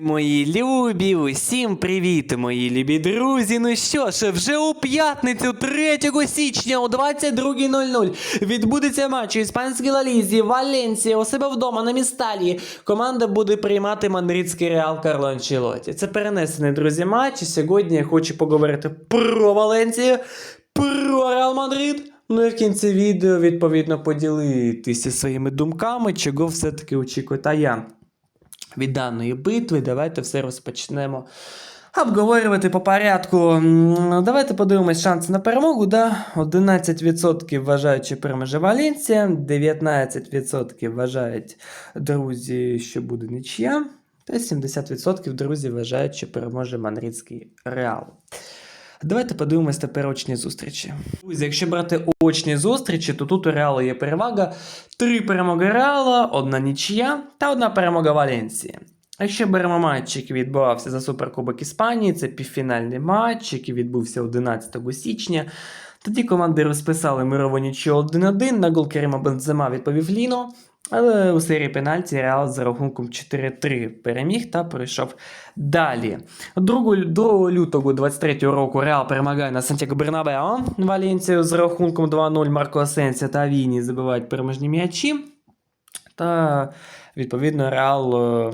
Мої любі, усім привіт, мої любі друзі. Ну що ж, вже у п'ятницю 3 січня о 22.00 відбудеться матч у іспанській лалізі Валенсія у себе вдома на місталі. Команда буде приймати мадридський реал Карло Анчелоті. Це перенесений, друзі, матч. Сьогодні я хочу поговорити про Валенсію, про Реал Мадрид. Ну і в кінці відео, відповідно, поділитися своїми думками, чого все-таки очікує та я від даної битви. Давайте все розпочнемо обговорювати по порядку. Давайте подивимось шанси на перемогу. Да? 11% вважають, що переможе Валенсія, 19% вважають друзі, що буде нічия. Та 70% друзі вважають, що переможе Мадридський Реал. Давайте подивимось тепер очні зустрічі. Друзі, якщо брати очні зустрічі, то тут у Реалу є перевага. Три перемоги Реала, одна нічия та одна перемога Валенсії. Якщо беремо матч, який відбувався за Суперкубок Іспанії, це півфінальний матч, який відбувся 11 січня. Тоді команди розписали мирову нічию 1-1, на гол Керима Бензема відповів Ліно, але у серії пенальті Реал за рахунком 4-3 переміг та пройшов далі. 2, 2 лютого 23 року Реал перемагає на Сантьяго Бернабео. Валенсію з рахунком 2-0 Марко Асенсія та Віні забивають переможні м'ячі. Та відповідно Реал е,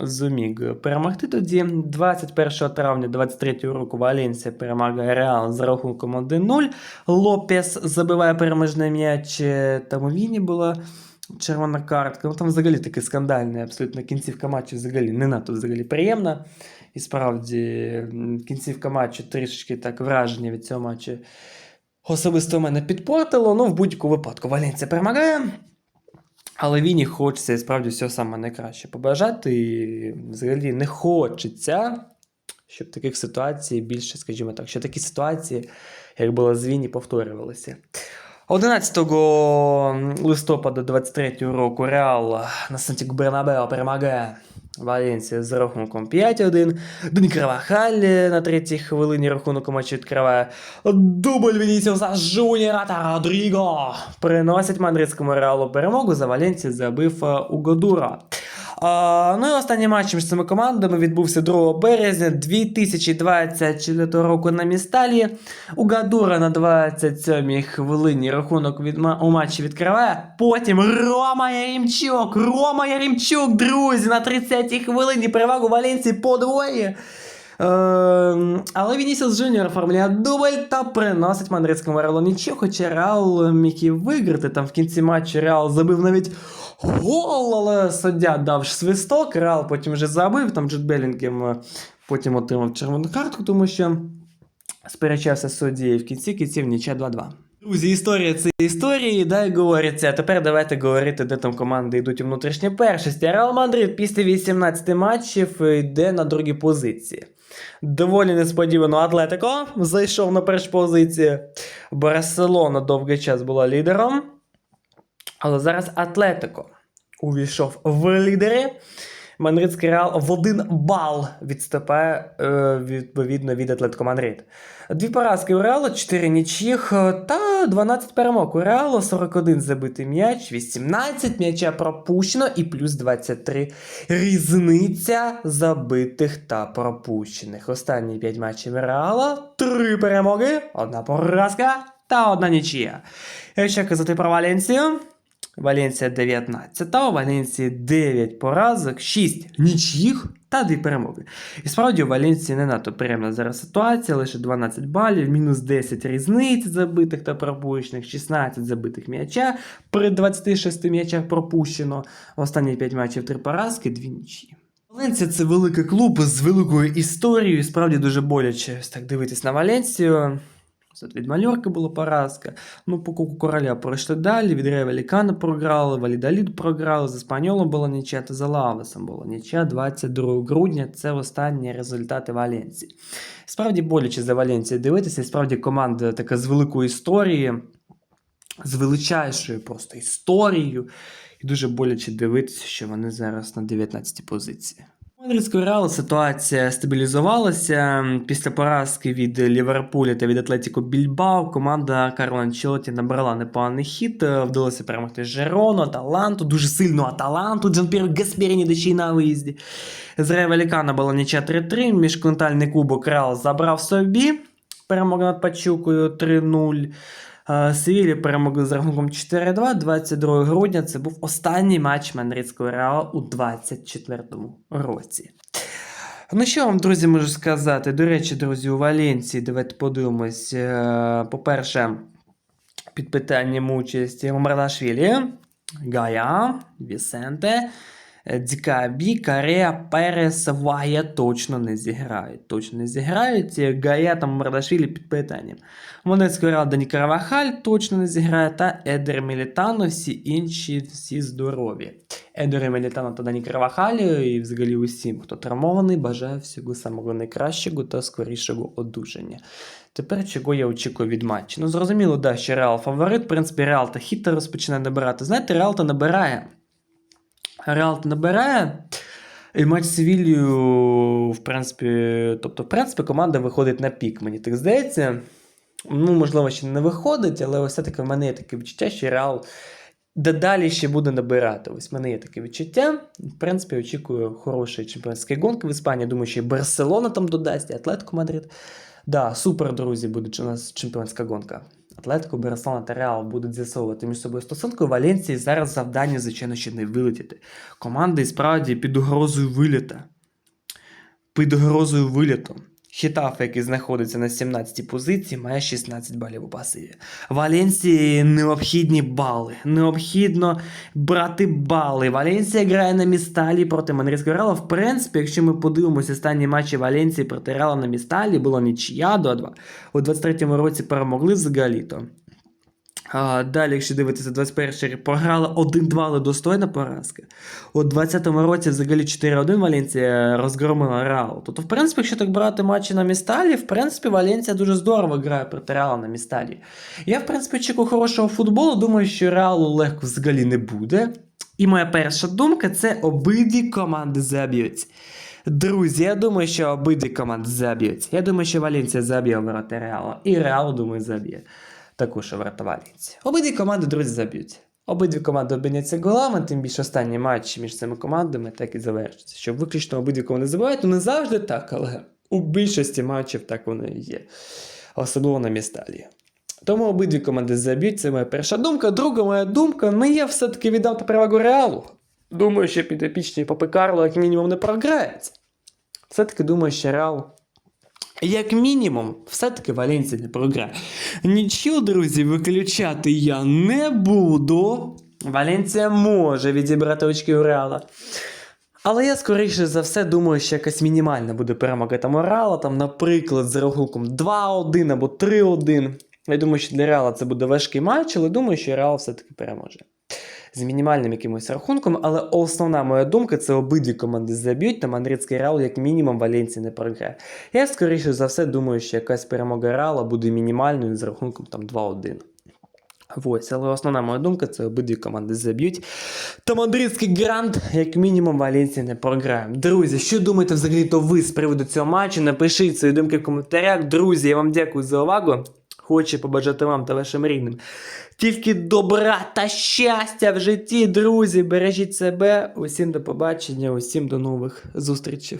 зуміг перемогти тоді. 21 травня 23 року Валенсія перемагає Реал з рахунком 1-0. Лопес забиває переможний м'яч. е, Там у Віні була червона картка. Ну там взагалі таке скандальне, абсолютно кінцівка матчу взагалі не надто взагалі приємна. І справді кінцівка матчу трішечки так враження від цього матчу особисто мене підпортило. Ну, в будь-якому випадку Валенсія перемагає. Але Віні хочеться і справді всього саме найкраще побажати. І взагалі не хочеться, щоб таких ситуацій більше, скажімо так, що такі ситуації, як було з Віні, повторювалися. 11 листопада 23 року Реал на Сантьяго Бернабео перемагає Валенсія з рахунком 5-1. Дені Кравахаль на третій хвилині рахунок у матчі відкриває дубль Вінісіуса Жуніора та Родріго. Приносять мадридському Реалу перемогу. За Валенсію забив е, Угодура. А, ну і останній матч між цими командами відбувся 2 березня 2024 року на місталі. Угадура на 27-й хвилині рахунок від, у матчі відкриває. Потім Рома Яремчук, Рома Яремчук, друзі, на 30-й хвилині перевагу Валенції подвоює. Ем, але Вінісіус Джуніор оформляє дубль та приносить мадридському Реалу нічого, хоча Реал міг і виграти. Там в кінці матчу Реал забив навіть гол, суддя дав свисток, Реал потім вже забив, там Джет Белінгем е, потім отримав червону картку, тому що сперечався з в кінці кінців нічия 2-2. Друзі, історія це історії, дай говориться. А тепер давайте говорити, де там команди йдуть у внутрішнє першості. Реал Мадрид після 18 матчів йде на другій позиції. Доволі несподівано Атлетико зайшов на першу позицію. Барселона довгий час була лідером. Але зараз Атлетико увійшов в лідери. Мадридський Реал в один бал відступає е, відповідно від Атлетико Мадрид. Дві поразки у Реалу, 4 нічних е, та 12 перемог. У Реалу 41 забитий м'яч, 18 м'яча пропущено і плюс 23 різниця забитих та пропущених. Останні 5 матчів Реала, 3 перемоги, одна поразка та одна нічия. Якщо казати про Валенсію, Валенсія 19, у Валенсії 9 поразок, 6 нічїх та 2 перемоги. І справді у Валенсії не надто приємна зараз ситуація, лише 12 балів, мінус 10 різниць забитих та пропущених, 16 забитих м'яча, при 26 м'ячах пропущено. Останні 5 матчів 3 поразки, 2 нічі. Валенсія це великий клуб з великою історією, і справді дуже боляче так дивитись на Валенсію. Тут від Мальорки була поразка. Ну, по Куку Короля пройшли далі, від Рея Велікана програли, Валідолід програли, з Еспаньолом була нічия, та за Лавесом була нічия 22 грудня. Це останні результати Валенції. Справді боляче за Валенцією дивитися, і справді команда така з великою історією, з величайшою просто історією. І дуже боляче дивитися, що вони зараз на 19 позиції. Мадридського реалу ситуація стабілізувалася після поразки від Ліверпуля та від Атлетіко Більбао. Команда Карло Анчелоті набрала непоганий хід, вдалося перемогти Жерону, Аталанту, дуже сильну Аталанту. Джанпіро Гасперіні де на виїзді. З Рея Валікана була нічия 3-3. Міжконтальний кубок Реал забрав собі. Перемога над Пачукою 3-0. Е, Севілі перемогли з рахунком 4-2. 22 грудня це був останній матч Мадридського Реалу у 24-му році. Ну що вам, друзі, можу сказати? До речі, друзі, у Валенції, давайте подивимось. Е, По-перше, під питанням участі Мамрадашвілі, Гая, Вісенте, е, Дікабі, Карея, Перес, Вая точно не зіграють. Точно не зіграють. Е, Гая та Мамрадашвілі під питанням. Реал Дані Каравахаль точно не зіграє, та Едер Мілітано, всі інші, всі здорові. Едер Мілітано та Дані Каравахалю і взагалі усім, хто травмований, бажаю всього самого найкращого та скорішого одужання. Тепер чого я очікую від матчу? Ну, зрозуміло, да, що Реал фаворит. В принципі, Реал та хітер розпочинає набирати. Знаєте, Реал та набирає. Реал набирає. І матч Севілью, в принципі, тобто, в принципі, команда виходить на пік, мені так здається. Ну, можливо, ще не виходить, але все-таки в мене є таке відчуття, що Реал дедалі ще буде набирати. Ось в мене є таке відчуття. В принципі, очікую хорошої чемпіонської гонки в Іспанії. Думаю, що і Барселона там додасть, і Атлетико Мадрид. Да, супер, друзі, буде у нас чемпіонська гонка. Атлетико, Береслана та Реал будуть з'ясовувати між собою стосунки. У Валенції зараз завдання, звичайно, ще не вилетіти. Команда і справді під угрозою виліта. Під угрозою виліту. Хітаф, який знаходиться на 17-й позиції, має 16 балів у пасиві. Валенції необхідні бали. Необхідно брати бали. Валенсія грає на місталі проти Манрійського Реала. В принципі, якщо ми подивимося останні матчі Валенції проти Реала на місталі, було нічия 2-2. У 23-му році перемогли взагалі-то. А, далі, якщо дивитися 21 рік, програла 1-2, але достойна поразка. У 20-му році взагалі 4-1 Валенція розгромила Реал. Тобто, в принципі, якщо так брати матчі на місталі, в принципі, Валенція дуже здорово грає проти Реала на місталі. Я, в принципі, очікую хорошого футболу. Думаю, що Реалу легко взагалі не буде. І моя перша думка це обидві команди заб'ють. Друзі, я думаю, що обидві команди заб'ють. Я думаю, що Валенція заб'є ворота Реала. І Реал, думаю, заб'є також ворота Валенції. Обидві команди, друзі, заб'ють. Обидві команди обміняться голами, тим більше останні матчі між цими командами так і завершаться. Що виключно обидві команди забувають, ну не завжди так, але у більшості матчів так воно і є. Особливо на місталі. Тому обидві команди заб'ють, це моя перша думка. Друга моя думка, ну я все-таки віддав перевагу реалу. Думаю, що підопічні Попи Карло як мінімум не програється. Все-таки думаю, що Реал як мінімум, все-таки Валенція не програє. Нічого, друзі, виключати я не буду. Валенція може відібрати очки у Реала. Але я, скоріше за все, думаю, що якась мінімальна буде перемога там Реала, там, наприклад, з рахунком 2-1 або 3-1. Я думаю, що для Реала це буде важкий матч, але думаю, що Реал все-таки переможе. З мінімальним якимось рахунком, але основна моя думка це обидві команди заб'ють, та Мадридський Реал як мінімум Валенції не програє. Я, скоріше за все, думаю, що якась перемога Реала буде мінімальною з рахунком там 2-1. Ось, але основна моя думка це обидві команди заб'ють. Та мадридський грант, як мінімум, Валенція не програє. Друзі, що думаєте взагалі то ви з приводу цього матчу? Напишіть свої думки в коментарях. Друзі, я вам дякую за увагу. Хочу побажати вам та вашим рідним. Тільки добра та щастя в житті, друзі. Бережіть себе. Усім до побачення, усім до нових зустрічей.